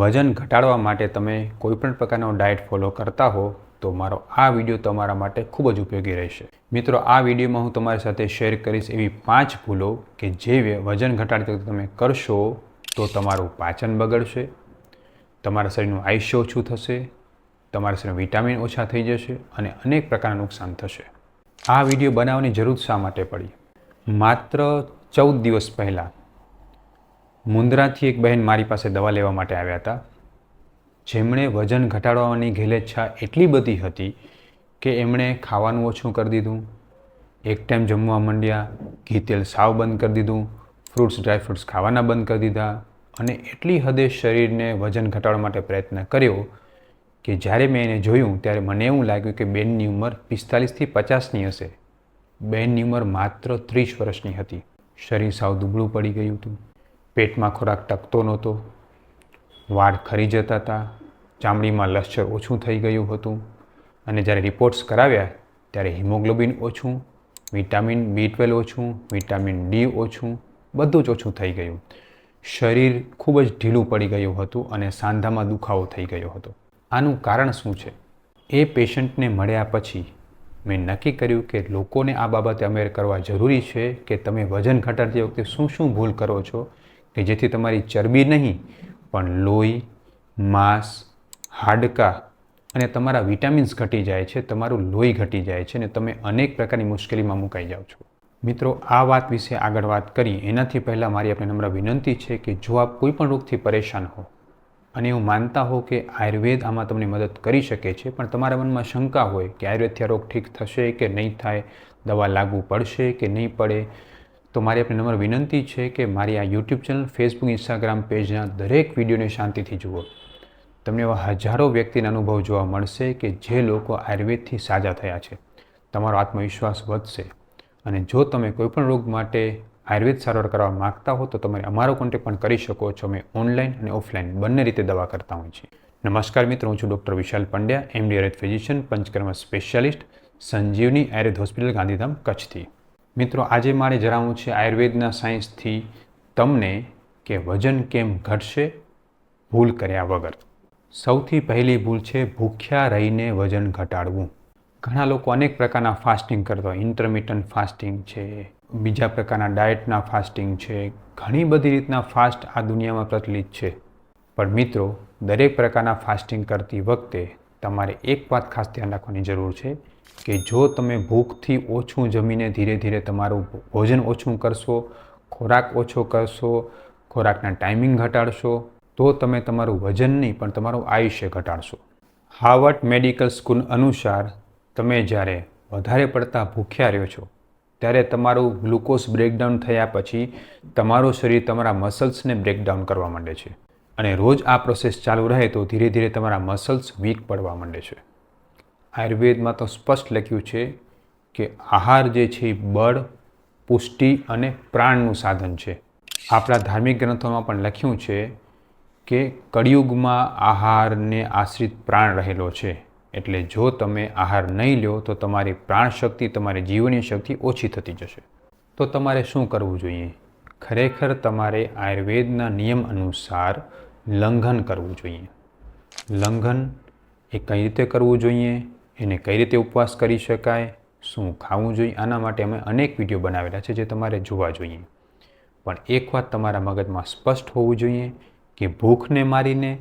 વજન ઘટાડવા માટે તમે કોઈપણ પ્રકારનો ડાયટ ફોલો કરતા હો, તો મારો આ વીડિયો તમારા માટે ખૂબ જ ઉપયોગી રહેશે. મિત્રો, આ વિડીયોમાં હું તમારી સાથે શેર કરીશ એવી પાંચ ભૂલો કે જે વજન ઘટાડતી વખતે તમે કરશો, તો તમારું પાચન બગડશે, તમારા શરીરનું આયુષ્ય ઓછું થશે, તમારા શરીરમાં વિટામિન ઓછા થઈ જશે અને અનેક પ્રકારના નુકસાન થશે. આ વીડિયો બનાવવાની જરૂર શા માટે પડી? માત્ર ચૌદ દિવસ પહેલાં મુન્દ્રાથી એક બહેન મારી પાસે દવા લેવા માટે આવ્યા હતા. જેમણે વજન ઘટાડવાની ઘેલેચ્છા એટલી બધી હતી કે એમણે ખાવાનું ઓછું કરી દીધું. એક ટાઈમ જમવા માંડ્યા, ઘી તેલ સાવ બંધ કરી દીધું, ફ્રૂટ્સ ડ્રાયફ્રૂટ્સ ખાવાના બંધ કરી દીધા અને એટલી હદે શરીરને વજન ઘટાડવા માટે પ્રયત્ન કર્યો કે જ્યારે મેં એને જોયું ત્યારે મને એવું લાગ્યું કે બેનની ઉંમર પિસ્તાલીસથી પચાસની હશે. બેનની ઉંમર માત્ર ત્રીસ વર્ષની હતી. શરીર સાવ દુબળું પડી ગયું હતું. પેટમાં ખોરાક ટકતો નહોતો. વાળ ખરી જતા હતા. ચામડીમાં લશ્ચર ઓછું થઈ ગયું હતું. અને જ્યારે રિપોર્ટ્સ કરાવ્યા, ત્યારે હિમોગ્લોબિન ઓછું વિટામિન બી ટ્વેલ્વ ઓછું વિટામિન ડી ઓછું, બધું જ ઓછું થઈ ગયું. શરીર ખૂબ જ ઢીલું પડી ગયું હતું અને સાંધામાં દુખાવો થઈ ગયો હતો. આનું કારણ શું છે? એ પેશન્ટને મળ્યા પછી મેં નક્કી કર્યું કે લોકોને આ બાબતે અમેર કરવા જરૂરી છે કે તમે વજન ઘટાડતી વખતે શું શું ભૂલ કરો છો કે જેથી તમારી ચરબી નહીં, પણ લોહી, માંસ, હાડકાં અને તમારા વિટામિન્સ ઘટી જાય છે, તમારું લોહી ઘટી જાય છે અને તમે અનેક પ્રકારની મુશ્કેલીમાં મુકાઈ જાઓ છો. મિત્રો, આ વાત વિશે આગળ વાત કરી. એનાથી પહેલાં મારી આપણે નમ્ર વિનંતી છે કે જો આપ કોઈ પણ રોગથી પરેશાન હો અને એવું માનતા હો કે આયુર્વેદ આમાં તમને મદદ કરી શકે છે, પણ તમારા મનમાં શંકા હોય કે આયુર્વેદથી આ રોગ ઠીક થશે કે નહીં થાય, દવા લાગુ પડશે કે નહીં પડે તો મારી આપણી નંબર વિનંતી છે કે મારી આ યુટ્યુબ ચેનલ ફેસબુક ઇન્સ્ટાગ્રામ પેજના દરેક વિડીયોને શાંતિથી જુઓ. તમને એવા હજારો વ્યક્તિના અનુભવ જોવા મળશે કે જે લોકો આયુર્વેદથી સાજા થયા છે. તમારો આત્મવિશ્વાસ વધશે. અને જો તમે કોઈપણ રોગ માટે આયુર્વેદ સારવાર કરવા માગતા હો તો તમે અમારો કોન્ટેક્ટ પણ કરી શકો છો. અમે ઓનલાઈન અને ઓફલાઈન બંને રીતે દવા કરતા હોઈએ છીએ. નમસ્કાર મિત્રો, હું છું doctor Vishal Pandya MD Ayurveda physician Panchakarma specialist Sanjivani Ayurveda hospital Gandhidham કચ્છથી. મિત્રો, આજે મારે જણાવવું છે આયુર્વેદના સાયન્સથી તમને કે વજન કેમ ઘટશે ભૂલ કર્યા વગર. સૌથી પહેલી ભૂલ છે ભૂખ્યા રહીને વજન ઘટાડવું. ઘણા લોકો અનેક પ્રકારના ફાસ્ટિંગ કરતા હોય. ઇન્ટરમિટન્ટ ફાસ્ટિંગ છે, બીજા પ્રકારના ડાયટના ફાસ્ટિંગ છે, ઘણી બધી રીતના ફાસ્ટ આ દુનિયામાં પ્રચલિત છે. પણ મિત્રો, દરેક પ્રકારના ફાસ્ટિંગ કરતી વખતે તમારે એક વાત ખાસ ધ્યાન રાખવાની જરૂર છે કે જો તમે ભૂખથી ઓછું જમીને ધીરે ધીરે તમારું ભોજન ઓછું કરશો, ખોરાક ઓછો કરશો, ખોરાકના ટાઈમિંગ ઘટાડશો, તો તમે તમારું વજન નહીં, પણ તમારું આયુષ્ય ઘટાડશો. હાવર્ટ મેડિકલ સ્કૂલ અનુસાર તમે જ્યારે વધારે પડતા ભૂખ્યા રહ્યો છો, ત્યારે તમારું ગ્લુકોઝ બ્રેકડાઉન થયા પછી તમારું શરીર તમારા મસલ્સને બ્રેકડાઉન કરવા માંડે છે. અને રોજ આ પ્રોસેસ ચાલુ રહે તો ધીરે ધીરે તમારા મસલ્સ વીક પડવા માંડે છે. આયુર્વેદમાં તો સ્પષ્ટ લખ્યું છે કે આહાર જે છે એ બળ, પુષ્ટિ અને પ્રાણનું સાધન છે. આપણા ધાર્મિક ગ્રંથોમાં પણ લખ્યું છે કે કળિયુગમાં આહારને આશ્રિત પ્રાણ રહેલો છે. એટલે જો તમે આહાર નહીં લો, તો તમારી પ્રાણ શક્તિ તમારી જીવનની શક્તિ ઓછી થતી જશે. તો તમારે શું કરવું જોઈએ? ખરેખર તમારે આયુર્વેદના નિયમ અનુસાર લંઘન કરવું જોઈએ. લંઘન એ કઈ રીતે કરવું જોઈએ? એને કઈ રીતે ઉપવાસ કરી શકાય, શું ખાવું જોઈએ, આના માટે અમે અનેક વીડિયો બનાવેલા છે જે તમારે જોવા જોઈએ. પણ એક વાત તમારા મગજમાં સ્પષ્ટ હોવું જોઈએ કે ભૂખને મારીને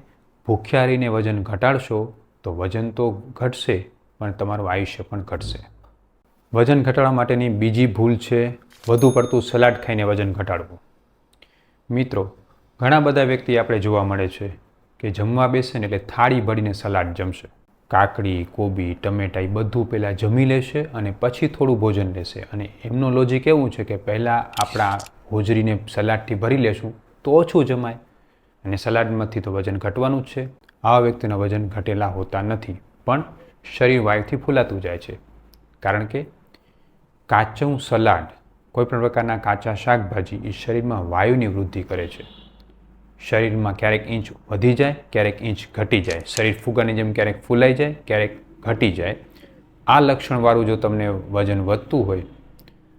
ભૂખ્યા રહીને વજન ઘટાડશો તો વજન તો ઘટશે, પણ તમારું આયુષ્ય પણ ઘટશે. વજન ઘટાડવા માટેની બીજી ભૂલ છે, વધુ પડતું સલાડ ખાઈને વજન ઘટાડવું. મિત્રો, ઘણા બધા વ્યક્તિ આપણે જોવા મળે છે કે જમવા બેસે ને એટલે થાળી ભરીને સલાડ જમશે. કાકડી, કોબી, ટમેટા એ બધું પહેલાં જમી લેશે અને પછી થોડું ભોજન લેશે. અને એમનો લોજિક એવું છે કે પહેલાં આપણા હોજરીને સલાડથી ભરી લેશું તો ઓછું જમાય. અને સલાડમાંથી તો વજન ઘટવાનું જ છે. આવા વ્યક્તિના વજન ઘટેલા હોતા નથી. પણ શરીર વાયુથી ફૂલાતું જાય છે. કારણ કે કાચું સલાડ કોઈપણ પ્રકારના કાચા શાકભાજી એ શરીરમાં વાયુની વૃદ્ધિ કરે છે. શરીરમાં ક્યારેક ઇંચ વધી જાય, ક્યારેક ઇંચ ઘટી જાય. શરીર ફુગાની જેમ ક્યારેક ફૂલાઈ જાય, ક્યારેક ઘટી જાય. આ લક્ષણવાળું જો તમને વજન વધતું હોય,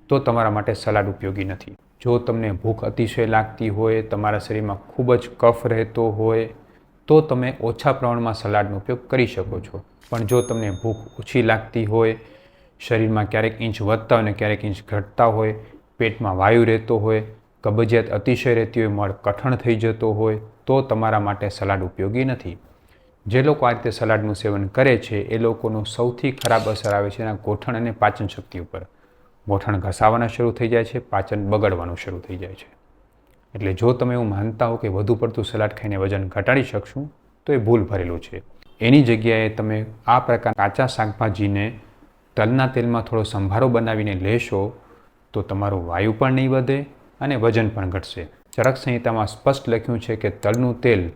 તો તમારા માટે સલાડ ઉપયોગી નથી. જો તમને ભૂખ અતિશય લાગતી હોય, તમારા શરીરમાં ખૂબ જ કફ રહેતો હોય, તો તમે ઓછા પ્રમાણમાં સલાડનો ઉપયોગ કરી શકો છો. પણ જો તમને ભૂખ ઓછી લાગતી હોય, શરીરમાં ક્યારેક ઇંચ વધતા હોય ને ક્યારેક ઇંચ ઘટતા હોય, પેટમાં વાયુ રહેતો હોય કબજિયાત અતિશય રહેતી હોય, મળ કઠણ થઈ જતો હોય, તો તમારા માટે સલાડ ઉપયોગી નથી. જે લોકો આ રીતે સલાડનું સેવન કરે છે, એ લોકોનો સૌથી ખરાબ અસર આવે છે એના ગોઠણ અને પાચન શક્તિ ઉપર. ગોઠણ ઘસાવાના શરૂ થઈ જાય છે, પાચન બગડવાનું શરૂ થઈ જાય છે. એટલે જો તમે એવું માનતા હો કે વધુ પડતું સલાડ ખાઈને વજન ઘટાડી શકશું, તો એ ભૂલ ભરેલું છે. એની જગ્યાએ તમે આ પ્રકાર કાચા શાકભાજીને તલના તેલમાં થોડો સંભારો બનાવીને લેશો, તો તમારું વાયુ પણ નહીં વધે અને વજન પણ ઘટશે. ચરક સંહિતામાં સ્પષ્ટ લખ્યું છે કે તલનું તેલ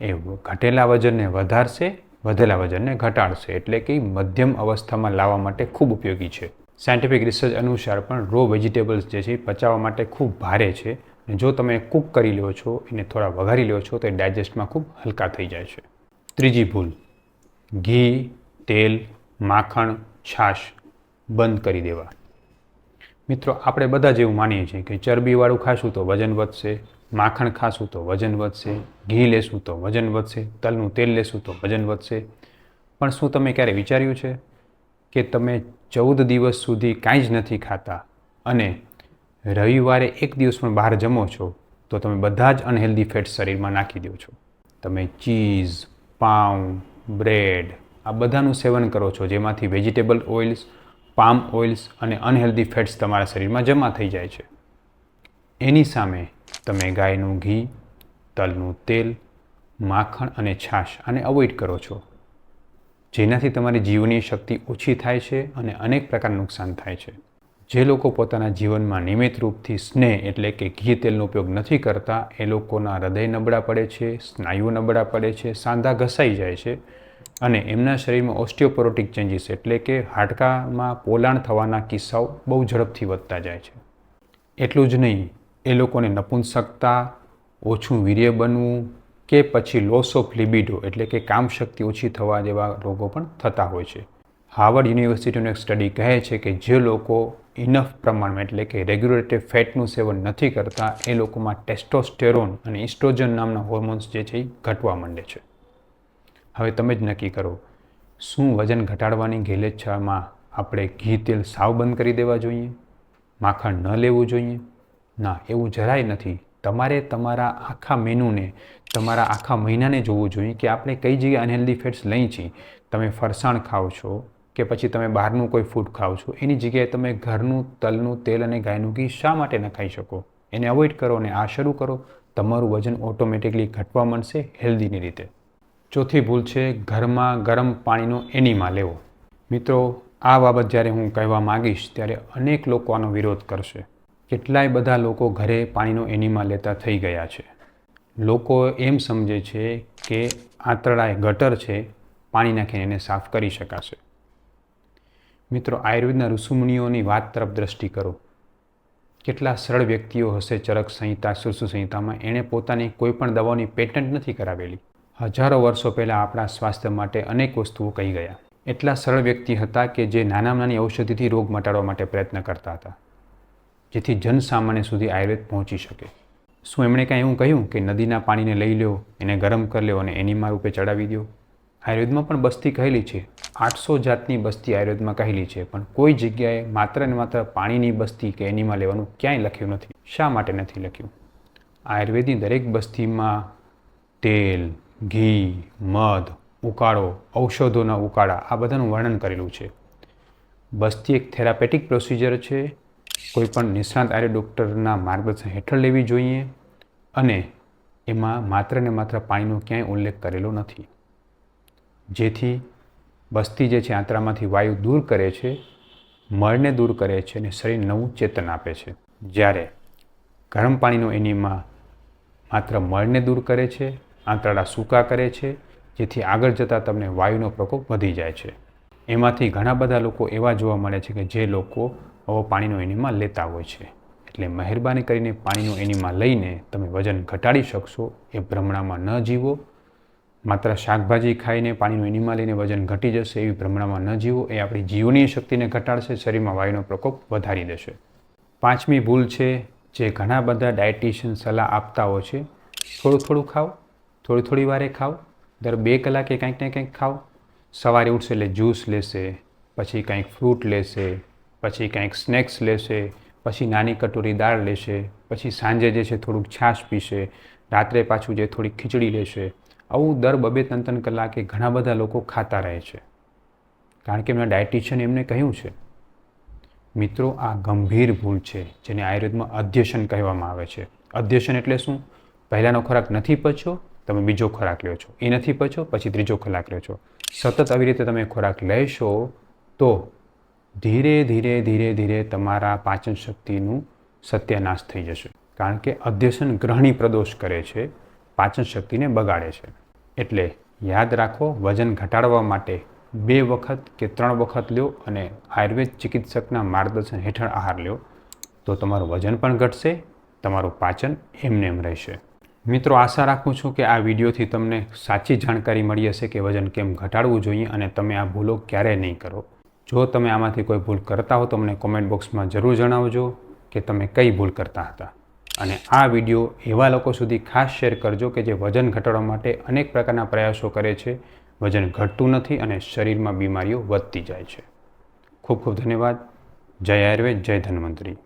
એ ઘટેલા વજનને વધારશે, વધેલા વજનને ઘટાડશે, એટલે કે મધ્યમ અવસ્થામાં લાવવા માટે ખૂબ ઉપયોગી છે. સાયન્ટિફિક રિસર્ચ અનુસાર પણ રો વેજીટેબલ્સ જે છે પચાવવા માટે ખૂબ ભારે છે અને જો તમે કૂક કરી લો છો, એને થોડા વઘારી લો છો, તો એ ડાયજેસ્ટમાં ખૂબ હલકા થઈ જાય છે. ત્રીજી ભૂલ. ઘી, તેલ, માખણ, છાશ બંધ કરી દેવા. મિત્રો, આપણે બધા જ એવું માનીએ છીએ કે ચરબીવાળું ખાશું તો વજન વધશે, માખણ ખાશું તો વજન વધશે, ઘી લેશું તો વજન વધશે, તલનું તેલ લેશું તો વજન વધશે. પણ શું તમે ક્યારે વિચાર્યું છે કે તમે ચૌદ દિવસ સુધી કાંઈ જ નથી ખાતા અને રવિવારે એક દિવસ પણ બહાર જમો છો, તો તમે બધા જ અનહેલ્ધી ફેટ્સ શરીરમાં નાખી દો છો. તમે ચીઝ, પાઉં, બ્રેડ આ બધાનું સેવન કરો છો, જેમાંથી વેજીટેબલ ઓઇલ્સ પામ ઓઇલ્સ અને અનહેલ્ધી ફેટ્સ તમારા શરીરમાં જમા થઈ જાય છે. એની સામે તમે ગાયનું ઘી, તલનું તેલ, માખણ અને છાશ આને અવોઇડ કરો છો. જેનાથી તમારી જીવની શક્તિ ઓછી થાય છે અને અનેક પ્રકારનું નુકસાન થાય છે. જે લોકો પોતાના જીવનમાં નિયમિત રૂપથી સ્નેહ એટલે કે ઘી તેલનો ઉપયોગ નથી કરતા, એ લોકોના હૃદય નબળા પડે છે સ્નાયુઓ નબળા પડે છે, સાંધા ઘસાઈ જાય છે અને એમના શરીરમાં ઓસ્ટિયોપોરોટિક ચેન્જીસ એટલે કે હાડકામાં પોલાણ થવાના કિસ્સાઓ બહુ ઝડપથી વધતા જાય છે. એટલું જ નહીં, એ લોકોને નપુંસકતા, ઓછું વીર્ય બનવું કે પછી લોસ ઓફ લિબિડો એટલે કે કામશક્તિ ઓછી થવા જેવા રોગો પણ થતા હોય છે. હાર્વર્ડ યુનિવર્સિટીનું એક સ્ટડી કહે છે કે જે લોકો ઇનફ પ્રમાણમાં એટલે કે રેગ્યુલેટેડ ફેટનું સેવન નથી કરતા, એ લોકોમાં ટેસ્ટોસ્ટેરોન અને ઇસ્ટ્રોજન નામના હોર્મોન્સ જે છે એ ઘટવા માંડે છે. હવે તમે જ નક્કી કરો, શું વજન ઘટાડવાની ઘેલેચ્છામાં આપણે ઘી તેલ સાવ બંધ કરી દેવા જોઈએ? માખણ ન લેવું જોઈએ? ના, એવું જરાય નથી. તમારે તમારા આખા મેનુને, તમારા આખા મહિનાને જોવું જોઈએ કે આપણે કઈ જગ્યાએ અનહેલ્ધી ફેટ્સ લઈ છીએ. તમે ફરસાણ ખાઓ છો કે પછી તમે બહારનું કોઈ ફૂડ ખાઓ છો, એની જગ્યાએ તમે ઘરનું તલનું તેલ અને ગાયનું ઘી શા માટે ન ખાઈ શકો? એને અવોઇડ કરો અને આ શરૂ કરો. તમારું વજન ઓટોમેટિકલી ઘટવા મળશે હેલ્ધીની રીતે. ચોથી ભૂલ છે, ઘરમાં ગરમ પાણીનો એનીમાં લેવો. મિત્રો, આ બાબત જ્યારે હું કહેવા માગીશ, ત્યારે અનેક લોકો આનો વિરોધ કરશે. કેટલાય બધા લોકો ઘરે પાણીનો એનીમાં લેતા થઈ ગયા છે. લોકો એમ સમજે છે કે આંતરડા એ ગટર છે, પાણી નાખીને એને સાફ કરી શકાશે. મિત્રો, આયુર્વેદના ઋષુમુનિઓની વાત તરફ દ્રષ્ટિ કરો. કેટલા સરળ વ્યક્તિઓ હશે ચરક સંહિતા, સુરસુ સંહિતામાં, એણે પોતાની કોઈ પણ દવાની પેટન્ટ નથી કરાવેલી. હજારો વર્ષો પહેલાં આપણા સ્વાસ્થ્ય માટે અનેક વસ્તુઓ કહી ગયા. એટલા સરળ વ્યક્તિ હતા કે જે નાનામાં નાની ઔષધિથી રોગ મટાડવા માટે પ્રયત્ન કરતા હતા, જેથી જનસામાન્ય સુધી આયુર્વેદ પહોંચી શકે. શું એમણે કાંઈ એવું કહ્યું કે નદીના પાણીને લઈ લો એને ગરમ કરી લો અને એનીમા રૂપે ચડાવી દો? આયુર્વેદમાં પણ બસ્તી કહેલી છે. આઠસો જાતની બસ્તી આયુર્વેદમાં કહેલી છે, પણ કોઈ જગ્યાએ માત્ર ને માત્ર પાણીની બસ્તી કે એનીમાં લેવાનું ક્યાંય લખ્યું નથી. શા માટે નથી લખ્યું? આયુર્વેદની દરેક બસ્તીમાં તેલ ઘી, મધ, ઉકાળો, ઔષધોના ઉકાળા, આ બધાનું વર્ણન કરેલું છે. બસ્તી એક થેરાપેટિક પ્રોસિજર છે. કોઈપણ નિષ્ણાત આર્ય ડૉક્ટરના માર્ગદર્શન હેઠળ લેવી જોઈએ અને એમાં માત્ર ને માત્ર પાણીનો ક્યાંય ઉલ્લેખ કરેલો નથી. જેથી બસ્તી જે છે આંતરામાંથી વાયુ દૂર કરે છે, મળને દૂર કરે છે અને શરીર નવું ચેતન આપે છે. જ્યારે ગરમ પાણીનો એનીમાં માત્ર મળને દૂર કરે છે આંતરડા સૂકા કરે છે, જેથી આગળ જતાં તમને વાયુનો પ્રકોપ વધી જાય છે. એમાંથી ઘણા બધા લોકો એવા જોવા મળે છે કે જે લોકો આવો પાણીનો એનીમાં લેતા હોય છે. એટલે મહેરબાની કરીને પાણીનો એનીમાં લઈને તમે વજન ઘટાડી શકશો, એ ભ્રમણામાં ન જીવો. માત્ર શાકભાજી ખાઈને પાણીનો એનીમાં લઈને વજન ઘટી જશે એવી ભ્રમણામાં ન જીવો. એ આપણી જીવનીય શક્તિને ઘટાડશે, શરીરમાં વાયુનો પ્રકોપ વધારી દેશે. પાંચમી ભૂલ છે, જે ઘણા બધા ડાયટિશિયન સલાહ આપતા હોય છે. થોડું થોડું ખાઓ. થોડી થોડી વારે ખાઓ, દર બે કલાકે કંઈક ને કંઈક ખાઓ. સવારે ઉઠશે એટલે જ્યુસ લેશે, પછી કંઈક ફ્રૂટ લેશે, પછી કંઈક સ્નેક્સ લેશે, પછી નાની કટોરી દાળ લેશે, પછી સાંજે જે છે થોડુંક છાશ પીશે, રાત્રે પાછું જે થોડીક ખીચડી લેશે. આવું દર બબે ત્રણ ત્રણ કલાકે ઘણા બધા લોકો ખાતા રહે છે. કારણ કે એમના ડાયટિશિયન એમને કહ્યું છે, મિત્રો, આ ગંભીર ભૂલ છે, જેને આયુર્વેદમાં અધ્યસન કહેવામાં આવે છે. અધ્યસન એટલે શું? પહેલાંનો ખોરાક નથી પચ્યો તમે બીજો ખોરાક લ્યો છો. એ નથી પચ્યો, પછી ત્રીજો ખોરાક લ્યો છો. સતત આવી રીતે તમે ખોરાક લેશો, તો ધીરે ધીરે ધીરે ધીરે તમારા પાચન શક્તિનું સત્યાનાશ થઈ જશે. કારણ કે અધ્યસન ગ્રહણી પ્રદોષ કરે છે, પાચન શક્તિને બગાડે છે. એટલે યાદ રાખો, વજન ઘટાડવા માટે બે વખત કે ત્રણ વખત લ્યો અને આયુર્વેદ ચિકિત્સકના માર્ગદર્શન હેઠળ આહાર લ્યો, તો તમારું વજન પણ ઘટશે, તમારું પાચન એમને એમ રહેશે. મિત્રો, આશા રાખું છું કે આ વિડીયોથી તમને સાચી જાણકારી મળી હશે કે વજન કેમ ઘટાડવું જોઈએ અને તમે આ ભૂલો ક્યારેય નહીં કરો. જો તમે આમાંથી કોઈ ભૂલ કરતા હો, તો મને કોમેન્ટ બોક્સમાં જરૂર જણાવજો કે તમે કઈ ભૂલ કરતા હતા. અને આ વીડિયો એવા લોકો સુધી ખાસ શેર કરજો કે જે વજન ઘટાડવા માટે અનેક પ્રકારના પ્રયાસો કરે છે. વજન ઘટતું નથી અને શરીરમાં બીમારીઓ વધતી જાય છે. ખૂબ ખૂબ ધન્યવાદ. જય આયુર્વેદ, જય ધન્વંતરી.